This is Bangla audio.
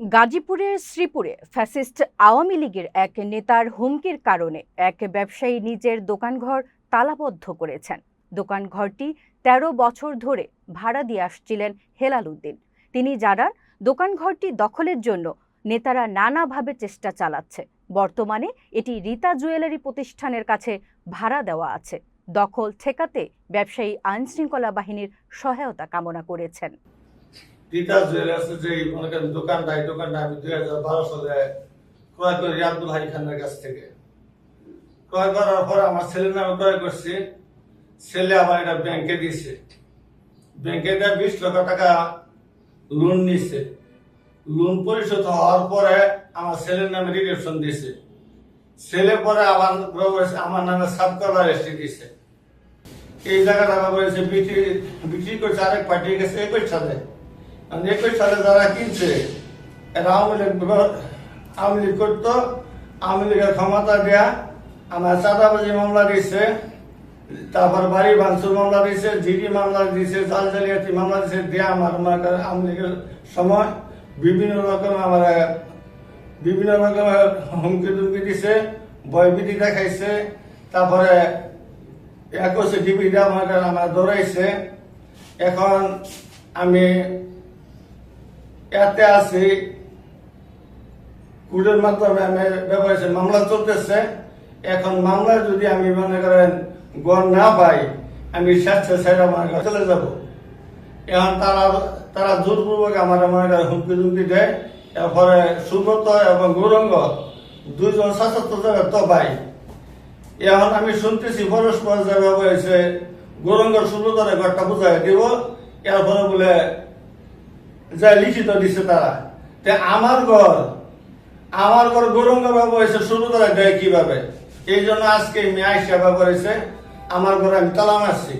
গাজীপুরের শ্রীপুরে ফ্যাসিস্ট আওয়ামী লীগের এক নেতার হুমকির কারণে এক ব্যবসায়ী নিজের দোকানঘর তালাবদ্ধ করেছেন। দোকানঘরটি ১৩ বছর ধরে ভাড়া দিয়ে আসছিলেন হেলাল উদ্দিন। তিনি জানান, দোকানঘরটি দখলের জন্য নেতারা নানাভাবে চেষ্টা চালাচ্ছে। বর্তমানে এটি রীতা জুয়েলারি প্রতিষ্ঠানের কাছে ভাড়া দেওয়া আছে। দখল ঠেকাতে ব্যবসায়ী আইনশৃঙ্খলা বাহিনীর সহায়তা কামনা করেছেন। রীতা জুয়েলার্সের যে, মনে করেন দোকানটা এই দোকানটা আমি দুই হাজার বারো সালে ক্রয় করি আব্দুল হাই খানের কাছ থেকে। ক্রয় করার পর আমার ছেলের নামে ক্রয় করছি। ছেলে আবার এটা ব্যাংকে দিয়েছে। ব্যাংকে দেয় বিশ লক্ষ টাকা লোন নিছে লোন পরিশোধ হওয়ার পরে আমার ছেলের নামে রিডেপশন দিয়েছে। ছেলে পরে আবার আমার নামে সাত কলার এসে দিয়েছে। এই জায়গাটা বলেছে, বিক্রি বিক্রি করছে আরেক পার্টি গেছে একই সাথে। আর একই সালে যারা কিনছে, এরা আওয়ামী লীগ আওয়ামী লীগ করতো, আওয়ামী লীগের ক্ষমতা দেয়া, আমার চাঁদাবাজি মামলা দিয়েছে, তারপর বাড়ি ভাঙচুর মামলা দিয়েছে, জিডি মামলা দিয়েছে, জাল জালিয়াতি মামলা দিয়েছে, দেয়া আমার আওয়ামী লীগের সময়। বিভিন্ন রকম আমার, বিভিন্ন রকমের হুমকি দুমকি দিছে, ভয়ভীতি দেখাইছে, তারপরে একুশে ডিবিটা আমার আমার দৌড়াইছে। এখন আমি এতে আছি। কোর্টের মাধ্যমে আমি ব্যবহার মামলা চলতেছে। এখন মামলায় যদি আমি মনে করেন গড় না পাই, আমি স্বেচ্ছাচারী আমার ঘরে চলে যাব। এখন তারা তারা জোরপূর্বক আমার মনে করেন হুমকি দুমকি দেয়। এরপরে সুব্রত এবং গৌরঙ্গ দুইজন শাসক জায়গা তো ভাই এখন আমি শুনতেছি পরস্পর জায়গা হয়েছে গৌরঙ্গর সুব্রতরে ঘরটা বুঝাই দিব। এরপরে বলে যা লিখিত দিছে তারা। তে আমার ঘর আমার ঘর গৌরঙ্গা বাবু হয়েছে করা যায় কীভাবে? এই জন্য আজকে মেয়ে সেবা করেছে, আমার ঘরে আমি তালা মারছি।